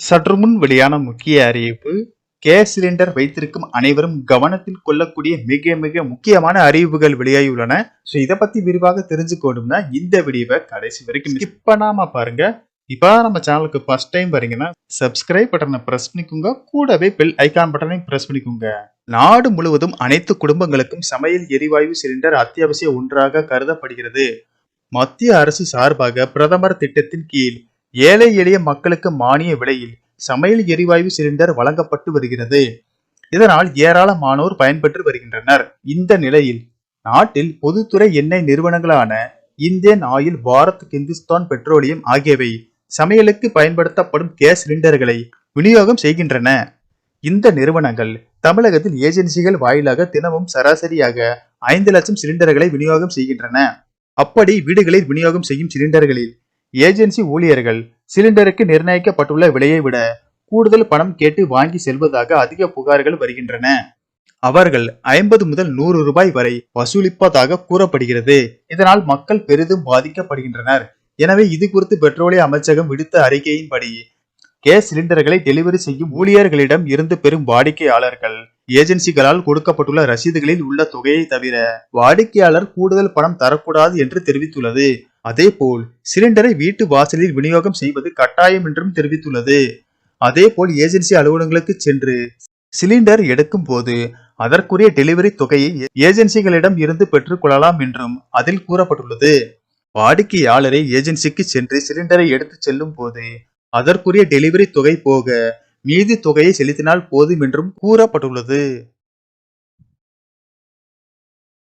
சற்று முன் வெளியான முக்கிய அறிவிப்பு கேஸ் சிலிண்டர் வைத்திருக்கும் அனைவரும் கவனத்தில் கொள்ளக்கூடிய மிக மிக முக்கியமான அறிவிப்புகள் வெளியாகியுள்ளன. ஸோ இதை பத்தி விரிவாக தெரிஞ்சுக்கணும்னா இந்த வீடியோவை கடைசி வரைக்கும் ஸ்கிப் பாருங்க. இப்போ நம்ம சேனலுக்கு ஃபர்ஸ்ட் டைம் வரீங்கன்னா சப்ஸ்கிரைப் பட்டனை ப்ரெஸ் பண்ணிக்கோங்க. கூடவே பெல் ஐகான் பட்டனையும் ப்ரெஸ் பண்ணிக்கோங்க. நாடு முழுவதும் அனைத்து குடும்பங்களுக்கும் சமையல் எரிவாயு சிலிண்டர் அத்தியாவசிய ஒன்றாக கருதப்படுகிறது. மத்திய அரசு சார்பாக பிரதமர் திட்டத்தின் கீழ் ஏழை எளிய மக்களுக்கு மானிய விலையில் சமையல் எரிவாயு சிலிண்டர் வழங்கப்பட்டு வருகிறது. இதனால் ஏராளமானோர் பயன்பெற்று வருகின்றனர். இந்த நிலையில் நாட்டில் பொதுத்துறை எண்ணெய் நிறுவனங்களான Indian oil Bharat Hindustan petroleum ஆகியவை சமையலுக்கு பயன்படுத்தப்படும் கேஸ் சிலிண்டர்களை விநியோகம் செய்கின்றன. இந்த நிறுவனங்கள் தமிழகத்தில் ஏஜென்சிகள் வாயிலாக தினமும் சராசரியாக ஐந்து லட்சம் சிலிண்டர்களை விநியோகம் செய்கின்றன. அப்படி வீடுகளில் விநியோகம் செய்யும் சிலிண்டர்களில் ஏஜென்சி ஊழியர்கள் சிலிண்டருக்கு நிர்ணயிக்கப்பட்டுள்ள விலையை விட கூடுதல் பணம் கேட்டு வாங்கி செல்வதாக அதிக புகார்கள் வருகின்றன. அவர்கள் ஐம்பது முதல் நூறு ரூபாய் வரை வசூலிப்பதாக கூறப்படுகிறது. இதனால் மக்கள் பெரிதும் பாதிக்கப்படுகின்றனர். எனவே இது குறித்து பெட்ரோலிய அமைச்சகம் விடுத்த அறிக்கையின்படி கேஸ் சிலிண்டர்களை டெலிவரி செய்யும் ஊழியர்களிடம் இருந்து பெறும் வாடிக்கையாளர்கள் ஏஜென்சிகளால் கொடுக்கப்பட்டுள்ள ரசீதுகளில் உள்ள தொகையை தவிர வாடிக்கையாளர் கூடுதல் பணம் தரக்கூடாது என்று தெரிவித்துள்ளது. அதேபோல் சிலிண்டரை வீட்டு வாசலில் விநியோகம் செய்வது கட்டாயம் என்றும் தெரிவித்துள்ளது. அதேபோல் ஏஜென்சி அலுவலகங்களுக்கு சென்று சிலிண்டர் எடுக்கும் போது அதற்குரிய டெலிவரி தொகையை ஏஜென்சிகளிடம் இருந்து பெற்றுக் கொள்ளலாம் என்றும் அதில் கூறப்பட்டுள்ளது. வாடிக்கையாளரை ஏஜென்சிக்கு சென்று சிலிண்டரை எடுத்துச் செல்லும் போது அதற்குரிய டெலிவரி தொகை போக மீதி தொகையை செலுத்தினால் போதும் என்றும் கூறப்பட்டுள்ளது.